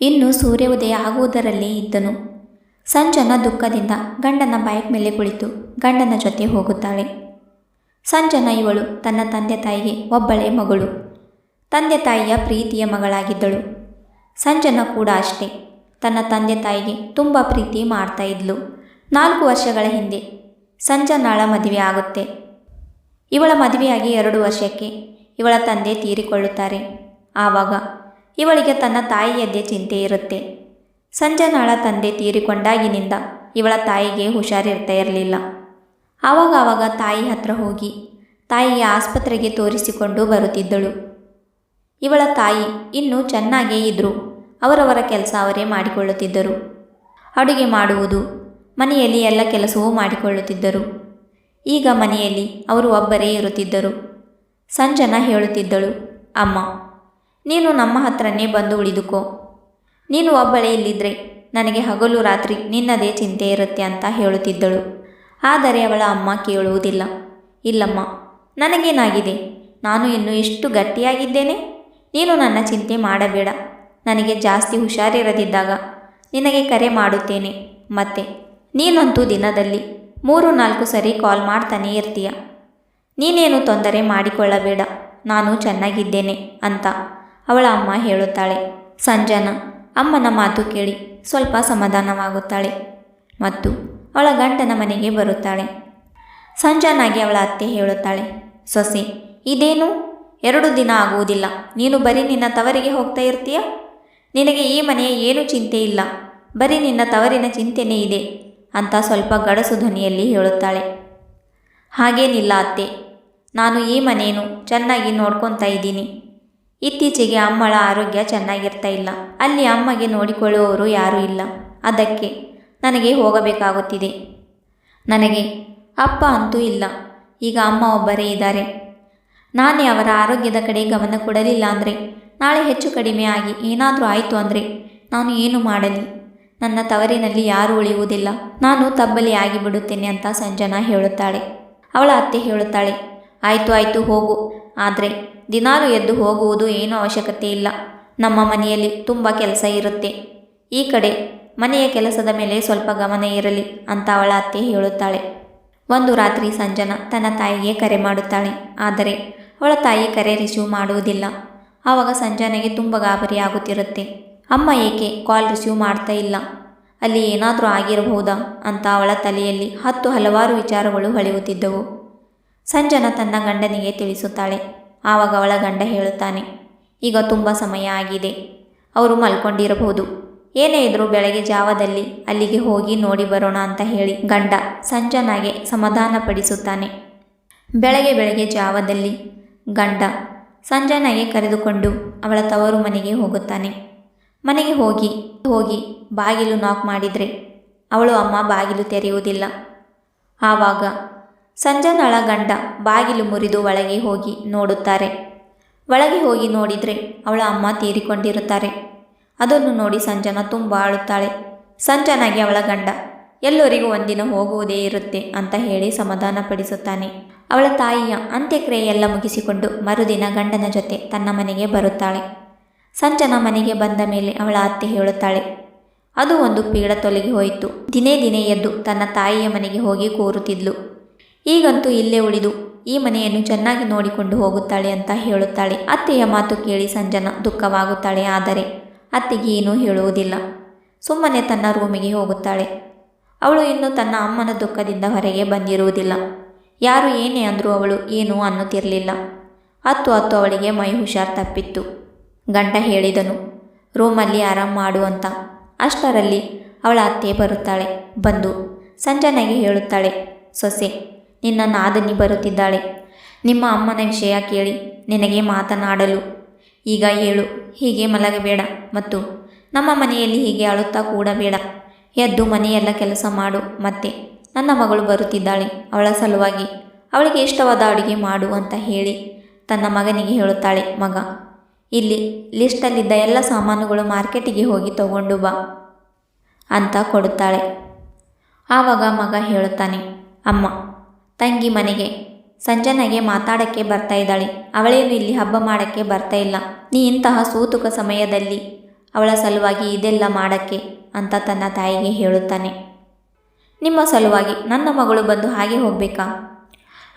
ಇನ್ನು ಸೂರ್ಯೋದಯ ಆಗುವುದರಲ್ಲೇ ಇದ್ದನು. ಸಂಜನ ದುಃಖದಿಂದ ಗಂಡನ ಬೈಕ್ ಮೇಲೆ ಕುಳಿತು ಗಂಡನ ಜೊತೆ ಹೋಗುತ್ತಾಳೆ. ಸಂಜನ ಇವಳು ತನ್ನ ತಂದೆ ತಾಯಿಗೆ ಒಬ್ಬಳೇ ಮಗಳು. ತಂದೆ ತಾಯಿಯ ಪ್ರೀತಿಯ ಮಗಳಾಗಿದ್ದಳು. ಸಂಜನ ಕೂಡ ಅಷ್ಟೇ. ತನ್ನ ತಂದೆ ತಾಯಿಗೆ ತುಂಬ ಪ್ರೀತಿ ಮಾಡ್ತಾ ಇದ್ಲು. ನಾಲ್ಕು ವರ್ಷಗಳ ಹಿಂದೆ ಸಂಜನಾಳ ಮದುವೆ ಆಗುತ್ತೆ. ಇವಳ ಮದುವೆಯಾಗಿ ಎರಡು ವರ್ಷಕ್ಕೆ ಇವಳ ತಂದೆ ತೀರಿಕೊಳ್ಳುತ್ತಾರೆ. ಆವಾಗ ಇವಳಿಗೆ ತನ್ನ ತಾಯಿಯದ್ದೇ ಚಿಂತೆ ಇರುತ್ತೆ. ಸಂಜನಾಳ ತಂದೆ ತೀರಿಕೊಂಡಾಗಿನಿಂದ ಇವಳ ತಾಯಿಗೆ ಹುಷಾರಿರ್ತಾ ಇರಲಿಲ್ಲ. ಆವಾಗವಾಗ ಆವಾಗ ತಾಯಿ ಹತ್ರ ಹೋಗಿ ತಾಯಿಯ ಆಸ್ಪತ್ರೆಗೆ ತೋರಿಸಿಕೊಂಡು ಬರುತ್ತಿದ್ದಳು. ಇವಳ ತಾಯಿ ಇನ್ನೂ ಚೆನ್ನಾಗೇ ಇದ್ದರು ಅವರವರ ಕೆಲಸ ಅವರೇ ಮಾಡಿಕೊಳ್ಳುತ್ತಿದ್ದರು. ಅಡುಗೆ ಮಾಡುವುದು, ಮನೆಯಲ್ಲಿ ಎಲ್ಲ ಕೆಲಸವೂ ಮಾಡಿಕೊಳ್ಳುತ್ತಿದ್ದರು. ಈಗ ಮನೆಯಲ್ಲಿ ಅವರು ಒಬ್ಬರೇ ಇರುತ್ತಿದ್ದರು. ಸಂಜನ ಹೇಳುತ್ತಿದ್ದಳು, ಅಮ್ಮ ನೀನು ನಮ್ಮ ಹತ್ರನೇ ಬಂದು ಉಳಿದುಕೋ. ನೀನು ಒಬ್ಬಳೇ ಇಲ್ಲಿದ್ರೆ ನನಗೆ ಹಗಲು ರಾತ್ರಿ ನಿನ್ನದೇ ಚಿಂತೆ ಇರುತ್ತೆ ಅಂತ ಹೇಳುತ್ತಿದ್ದಳು. ಆದರೆ ಅವಳ ಅಮ್ಮ ಕೇಳುವುದಿಲ್ಲ. ಇಲ್ಲಮ್ಮ, ನನಗೇನಾಗಿದೆ? ನಾನು ಇನ್ನೂ ಎಷ್ಟು ಗಟ್ಟಿಯಾಗಿದ್ದೇನೆ? ನೀನು ನನ್ನ ಚಿಂತೆ ಮಾಡಬೇಡ. ನನಗೆ ಜಾಸ್ತಿ ಹುಷಾರಿರದಿದ್ದಾಗ ನಿನಗೆ ಕರೆ ಮಾಡುತ್ತೇನೆ. ಮತ್ತೆ, ನೀನಂತೂ ದಿನದಲ್ಲಿ ಮೂರು ನಾಲ್ಕು ಸರಿ ಕಾಲ್ ಮಾಡ್ತಾನೇ ಇರ್ತೀಯ. ನೀನೇನು ತೊಂದರೆ ಮಾಡಿಕೊಳ್ಳಬೇಡ. ನಾನು ಚೆನ್ನಾಗಿದ್ದೇನೆ ಅಂತ. ಅವಳ ಅಮ್ಮ ಹೇಳುತ್ತಾಳೆ, ಸಂಜನ, ಅಮ್ಮನ ಮಾತು ಕೇಳಿ, ಸ್ವಲ್ಪ ಸಮಾಧಾನವಾಗುತ್ತಾಳೆ. ಮತ್ತು ಅವಳ ಗಂಡನ ಮನೆಗೆ ಬರುತ್ತಾಳೆ. ಸಂಜನಾಗಿ ಅವಳ ಅತ್ತೆ ಹೇಳುತ್ತಾಳೆ, ಸೊಸೆ, ಇದೇನು? ಎರಡು ದಿನ ಆಗುವುದಿಲ್ಲ. ನೀನು ಬರೀ ನಿನ್ನ ತವರಿಗೆ ಹೋಗ್ತಾ ಇರ್ತೀಯ? ನಿನಗೆ ಈ ಮನೆಯ ಏನೂ ಚಿಂತೆ ಇಲ್ಲ. ಬರೀ ನಿನ್ನ ತವರಿನ ಚಿಂತೆನೇ ಇದೆ, ಅಂತ ಸ್ವಲ್ಪ ಗಡಸು ಧ್ವನಿಯಲ್ಲಿ ಹೇಳುತ್ತಾಳೆ. ಹಾಗೇನಿಲ್ಲ ಅತ್ತೆ. ನಾನು ಈ ಮನೆಯನ್ನು ಚೆನ್ನಾಗಿ ನೋಡ್ಕೊತಾ ಇದ್ದೀನಿ. ಇತ್ತೀಚೆಗೆ ಅಮ್ಮಳ ಆರೋಗ್ಯ ಚೆನ್ನಾಗಿರ್ತಾ ಇಲ್ಲ. ಅಲ್ಲಿ ಅಮ್ಮಗೆ ನೋಡಿಕೊಳ್ಳುವವರು ಯಾರೂ ಇಲ್ಲ. ಅದಕ್ಕೆ ನನಗೆ ಹೋಗಬೇಕಾಗುತ್ತಿದೆ. ನನಗೆ ಅಪ್ಪ ಅಂತೂ ಇಲ್ಲ. ಈಗ ಅಮ್ಮ ಒಬ್ಬರೇ ಇದ್ದಾರೆ. ನಾನೇ ಅವರ ಆರೋಗ್ಯದ ಕಡೆ ಗಮನ ಕೊಡಲಿಲ್ಲ ಅಂದರೆ, ನಾಳೆ ಹೆಚ್ಚು ಕಡಿಮೆ ಆಗಿ ಏನಾದರೂ ಆಯಿತು ಅಂದರೆ ನಾನು ಏನು ಮಾಡಲಿ? ನನ್ನ ತವರಿನಲ್ಲಿ ಯಾರೂ ಉಳಿಯುವುದಿಲ್ಲ. ನಾನು ತಬ್ಬಲಿ ಆಗಿಬಿಡುತ್ತೇನೆ ಅಂತ ಸಂಜನಾ ಹೇಳುತ್ತಾಳೆ. ಅವಳ ಅತ್ತೆ ಹೇಳುತ್ತಾಳೆ, ಆಯಿತು ಆಯಿತು, ಹೋಗು. ಆದರೆ ದಿನಾಲು ಎದ್ದು ಹೋಗುವುದು ಏನೂ ಅವಶ್ಯಕತೆ ಇಲ್ಲ. ನಮ್ಮ ಮನೆಯಲ್ಲಿ ತುಂಬ ಕೆಲಸ ಇರುತ್ತೆ. ಈ ಕಡೆ ಮನೆಯ ಕೆಲಸದ ಮೇಲೆ ಸ್ವಲ್ಪ ಗಮನ ಇರಲಿ ಅಂತ ಅವಳ ಅತ್ತೆ ಹೇಳುತ್ತಾಳೆ. ಒಂದು ರಾತ್ರಿ ಸಂಜನ ತನ್ನ ತಾಯಿಗೆ ಕರೆ ಮಾಡುತ್ತಾಳೆ. ಆದರೆ ಅವಳ ತಾಯಿ ಕರೆ ರಿಸೀವ್ ಮಾಡುವುದಿಲ್ಲ. ಆವಾಗ ಸಂಜನೆಗೆ ತುಂಬ ಗಾಬರಿ ಆಗುತ್ತಿರುತ್ತೆ. ಅಮ್ಮ ಏಕೆ ಕಾಲ್ ರಿಸೀವ್ ಮಾಡ್ತಾ ಇಲ್ಲ? ಅಲ್ಲಿ ಏನಾದರೂ ಆಗಿರಬಹುದಾ ಅಂತ ಅವಳ ತಲೆಯಲ್ಲಿ ಹತ್ತು ಹಲವಾರು ವಿಚಾರಗಳು ಹೊಳೆಯುತ್ತಿದ್ದವು. ಸಂಜನ ತನ್ನ ಗಂಡನಿಗೆ ತಿಳಿಸುತ್ತಾಳೆ. ಆವಾಗ ಅವಳ ಗಂಡ ಹೇಳುತ್ತಾನೆ, ಈಗ ತುಂಬ ಸಮಯ ಆಗಿದೆ. ಅವರು ಮಲ್ಕೊಂಡಿರಬಹುದು. ಏನೇ ಇದ್ರೂ ಬೆಳಗ್ಗೆ ಜಾವದಲ್ಲಿ ಅಲ್ಲಿಗೆ ಹೋಗಿ ನೋಡಿ ಬರೋಣ ಅಂತ ಹೇಳಿ ಗಂಡ ಸಂಜನಾಗೆ ಸಮಾಧಾನಪಡಿಸುತ್ತಾನೆ. ಬೆಳಗ್ಗೆ ಬೆಳಗ್ಗೆ ಜಾವದಲ್ಲಿ ಗಂಡ ಸಂಜನಾಗೆ ಕರೆದುಕೊಂಡು ಅವಳ ತವರು ಮನೆಗೆ ಹೋಗುತ್ತಾನೆ. ಮನೆಗೆ ಹೋಗಿ ಹೋಗಿ ಬಾಗಿಲು ನಾಕ್ ಮಾಡಿದರೆ ಅವಳು ಅಮ್ಮ ಬಾಗಿಲು ತೆರೆಯುವುದಿಲ್ಲ. ಆವಾಗ ಸಂಜನಳ ಗಂಡ ಬಾಗಿಲು ಮುರಿದು ಒಳಗೆ ಹೋಗಿ ನೋಡುತ್ತಾರೆ. ಒಳಗೆ ಹೋಗಿ ನೋಡಿದರೆ ಅವಳ ಅಮ್ಮ ತೀರಿಕೊಂಡಿರುತ್ತಾರೆ. ಅದನ್ನು ನೋಡಿ ಸಂಜನ ತುಂಬ ಆಳುತ್ತಾಳೆ ಸಂಜನಾಗಿ ಅವಳ ಗಂಡ, ಎಲ್ಲರಿಗೂ ಒಂದಿನ ಹೋಗುವುದೇ ಇರುತ್ತೆ ಅಂತ ಹೇಳಿ ಸಮಾಧಾನಪಡಿಸುತ್ತಾನೆ ಅವಳ ತಾಯಿಯ ಅಂತ್ಯಕ್ರಿಯೆ ಎಲ್ಲ ಮುಗಿಸಿಕೊಂಡು ಮರುದಿನ ಗಂಡನ ಜೊತೆ ತನ್ನ ಮನೆಗೆ ಬರುತ್ತಾಳೆ. ಸಂಜನ ಮನೆಗೆ ಬಂದ ಮೇಲೆ ಅವಳ ಅತ್ತೆ ಹೇಳುತ್ತಾಳೆ, ಅದು ಒಂದು ಪೀಡ ತೊಲಗಿ ಹೋಯಿತು. ದಿನೇ ದಿನೇ ಎದ್ದು ತನ್ನ ತಾಯಿಯ ಮನೆಗೆ ಹೋಗಿ ಕೂರುತ್ತಿದ್ಲು. ಈಗಂತೂ ಇಲ್ಲೇ ಉಳಿದು, ಈ ಮನೆಯನ್ನು ಚೆನ್ನಾಗಿ ನೋಡಿಕೊಂಡು ಹೋಗುತ್ತಾಳೆ ಅಂತ ಹೇಳುತ್ತಾಳೆ. ಅತ್ತೆಯ ಮಾತು ಕೇಳಿ ಸಂಜನ ದುಃಖವಾಗುತ್ತಾಳೆ. ಆದರೆ ಅತ್ತೆಗೆ ಏನೂ ಹೇಳುವುದಿಲ್ಲ. ಸುಮ್ಮನೆ ತನ್ನ ರೂಮಿಗೆ ಹೋಗುತ್ತಾಳೆ. ಅವಳು ಇನ್ನೂ ತನ್ನ ಅಮ್ಮನ ದುಃಖದಿಂದ ಹೊರಗೆ ಬಂದಿರುವುದಿಲ್ಲ. ಯಾರು ಏನೇ ಅಂದರೂ ಅವಳು ಏನೂ ಅನ್ನುತ್ತಿರಲಿಲ್ಲ. ಹತ್ತು ಹತ್ತು ಅವಳಿಗೆ ಮೈ ಹುಷಾರ್ ತಪ್ಪಿತ್ತು. ಗಂಡ ಹೇಳಿದನು, ರೂಮಲ್ಲಿ ಆರಾಮ್ ಮಾಡು ಅಂತ. ಅಷ್ಟರಲ್ಲಿ ಅವಳ ಅತ್ತೆ ಬರುತ್ತಾಳೆ. ಬಂದು ಸಂಜನೆಗೆ ಹೇಳುತ್ತಾಳೆ, ಸೊಸೆ ನಿನ್ನ ನಾದನಿ ಬರುತ್ತಿದ್ದಾಳೆ. ನಿಮ್ಮ ಅಮ್ಮನ ವಿಷಯ ಕೇಳಿ, ನಿನಗೆ ಮಾತನಾಡಲು. ಈಗ ಹೇಳು ಹೀಗೆ ಮಲಗಬೇಡ ಮತ್ತು ನಮ್ಮ ಮನೆಯಲ್ಲಿ ಹೀಗೆ ಅಳುತ್ತಾ ಕೂಡಬೇಡ. ಎದ್ದು ಮನೆಯೆಲ್ಲ ಕೆಲಸ ಮಾಡು ಮತ್ತೆ ನನ್ನ ಮಗಳು ಬರುತ್ತಿದ್ದಾಳೆ, ಅವಳ ಸಲುವಾಗಿ ಅವಳಿಗೆ ಇಷ್ಟವಾದ ಅಡುಗೆ ಮಾಡು ಅಂತ ಹೇಳಿ ತನ್ನ ಮಗನಿಗೆ ಹೇಳುತ್ತಾಳೆ, ಮಗ, ಇಲ್ಲಿ ಲಿಸ್ಟಲ್ಲಿದ್ದ ಎಲ್ಲ ಸಾಮಾನುಗಳು ಮಾರ್ಕೆಟಿಗೆ ಹೋಗಿ ತಗೊಂಡು ಬಾ ಅಂತ ಕೊಡುತ್ತಾಳೆ. ಆವಾಗ ಮಗ ಹೇಳುತ್ತಾನೆ, ಅಮ್ಮ ತಂಗಿ ಮನೆಗೆ. ಸಂಜನಾಗೆ ಮಾತಾಡಕ್ಕೆ ಬರ್ತಾ ಇದ್ದಾಳೆ. ಅವಳೇನು ಇಲ್ಲಿ ಹಬ್ಬ ಮಾಡೋಕ್ಕೆ ಬರ್ತಾ ಇಲ್ಲ. ನೀ ಇಂತಹ ಸೂತುಕ ಸಮಯದಲ್ಲಿ ಅವಳ ಸಲುವಾಗಿ ಇದೆಲ್ಲ ಮಾಡಕ್ಕೆ ಅಂತ ತನ್ನ ತಾಯಿಗೆ ಹೇಳುತ್ತಾನೆ. ನಿಮ್ಮ ಸಲುವಾಗಿ ನನ್ನ ಮಗಳು ಬಂದು ಹಾಗೆ ಹೋಗಬೇಕಾ?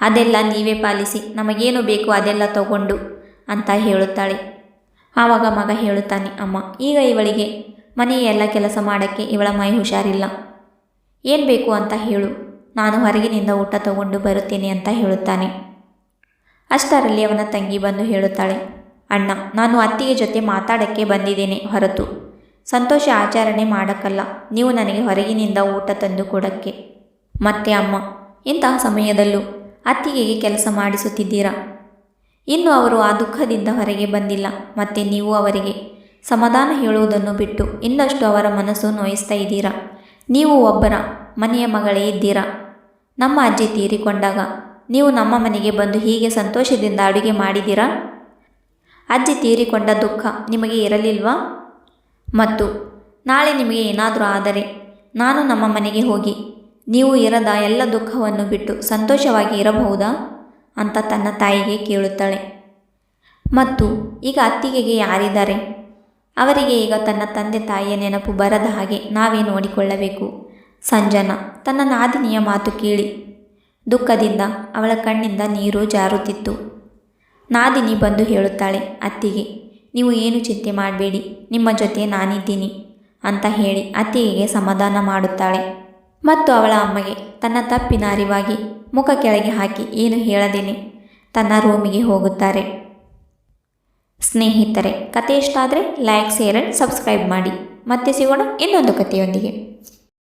ಅದೆಲ್ಲ ನೀವೇ ಪಾಲಿಸಿ. ನಮಗೇನು ಬೇಕು ಅದೆಲ್ಲ ತಗೊಂಡು ಅಂತ ಹೇಳುತ್ತಾಳೆ. ಆವಾಗ ಮಗ ಹೇಳುತ್ತಾನೆ, ಅಮ್ಮ, ಈಗ ಇವಳಿಗೆ ಮನೆಯ ಎಲ್ಲ ಕೆಲಸ ಮಾಡೋಕ್ಕೆ ಇವಳ ಮೈ ಹುಷಾರಿಲ್ಲ. ಏನು ಬೇಕು ಅಂತ ಹೇಳು. ನಾನು ಹೊರಗಿನಿಂದ ಊಟ ತಗೊಂಡು ಬರುತ್ತೇನೆ ಅಂತ ಹೇಳುತ್ತಾನೆ. ಅಷ್ಟರಲ್ಲಿ ಅವನ ತಂಗಿ ಬಂದು ಹೇಳುತ್ತಾಳೆ, ಅಣ್ಣ, ನಾನು ಅತ್ತಿಗೆ ಜೊತೆ ಮಾತಾಡಕ್ಕೆ ಬಂದಿದ್ದೇನೆ ಹೊರತು. ಸಂತೋಷ ಆಚರಣೆ ಮಾಡಕ್ಕಲ್ಲ. ನೀವು ನನಗೆ ಹೊರಗಿನಿಂದ ಊಟ ತಂದು ಕೊಡಕ್ಕೆ. ಮತ್ತೆ ಅಮ್ಮ, ಇಂತಹ ಸಮಯದಲ್ಲೂ ಅತ್ತಿಗೆಗೆ ಕೆಲಸ ಮಾಡಿಸುತ್ತಿದ್ದೀರಾ? ಇನ್ನು ಅವರು ಆ ದುಃಖದಿಂದ ಹೊರಗೆ ಬಂದಿಲ್ಲ. ಮತ್ತೆ ನೀವು ಅವರಿಗೆ ಸಮಾಧಾನ ಹೇಳುವುದನ್ನು ಬಿಟ್ಟು ಇನ್ನಷ್ಟು ಅವರ ಮನಸ್ಸು ನೋಯಿಸ್ತಾ ಇದ್ದೀರಾ? ನೀವು ಒಬ್ಬರ ಮನೆಯ ಮಗಳೇ ಇದ್ದೀರಾ? ನಮ್ಮ ಅಜ್ಜಿ ತೀರಿಕೊಂಡಾಗ, ನೀವು ನಮ್ಮ ಮನೆಗೆ ಬಂದು ಹೀಗೆ ಸಂತೋಷದಿಂದ ಅಡುಗೆ ಮಾಡಿದ್ದೀರಾ? ಅಜ್ಜಿ ತೀರಿಕೊಂಡ ದುಃಖ ನಿಮಗೆ ಇರಲಿಲ್ವಾ? ಮತ್ತು, ನಾಳೆ ನಿಮಗೆ ಏನಾದರೂ ಆದರೆ, ನಾನು ನಮ್ಮ ಮನೆಗೆ ಹೋಗಿ, ನೀವು ಇರದ ಎಲ್ಲ ದುಃಖವನ್ನು ಬಿಟ್ಟು ಸಂತೋಷವಾಗಿ ಇರಬಹುದಾ? ಅಂತ ತನ್ನ ತಾಯಿಗೆ ಕೇಳುತ್ತಾಳೆ. ಮತ್ತು, ಈಗ ಅತ್ತಿಗೆಗೆ ಯಾರಿದ್ದಾರೆ? ಅವರಿಗೆ ಈಗ ತನ್ನ ತಂದೆ ತಾಯಿಯ ನೆನಪು ಬರದ ಹಾಗೆ ನಾವೇ ನೋಡಿಕೊಳ್ಳಬೇಕು. ಸಂಜನಾ, ತನ್ನ ನಾದಿನಿಯ ಮಾತು ಕೇಳಿ. ದುಃಖದಿಂದ ಅವಳ ಕಣ್ಣಿಂದ ನೀರು ಜಾರುತ್ತಿತ್ತು. ನಾದಿನಿ ಬಂದು ಹೇಳುತ್ತಾಳೆ, ಅತ್ತಿಗೆ, ನೀವು ಏನು ಚಿಂತೆ ಮಾಡಬೇಡಿ, ನಿಮ್ಮ ಜೊತೆ ನಾನಿದ್ದೀನಿ ಅಂತ ಹೇಳಿ ಅತ್ತಿಗೆಗೆ ಸಮಾಧಾನ ಮಾಡುತ್ತಾಳೆ. ಮತ್ತು ಅವಳ ಅಮ್ಮಗೆ ತನ್ನ ತಪ್ಪಿನ ಅರಿವಾಗಿ ಮುಖ ಕೆಳಗೆ ಹಾಕಿ ಏನು ಹೇಳದೇನೆ, ತನ್ನ ರೂಮಿಗೆ ಹೋಗುತ್ತಾರೆ. ಸ್ನೇಹಿತರೆ ಕತೆ ಇಷ್ಟ ಆದರೆ ಲೈಕ್ ಶೇರ್ ಸಬ್ಸ್ಕ್ರೈಬ್ ಮಾಡಿ. ಮತ್ತೆ ಸಿಗೋಣ ಇನ್ನೊಂದು ಕಥೆಯೊಂದಿಗೆ.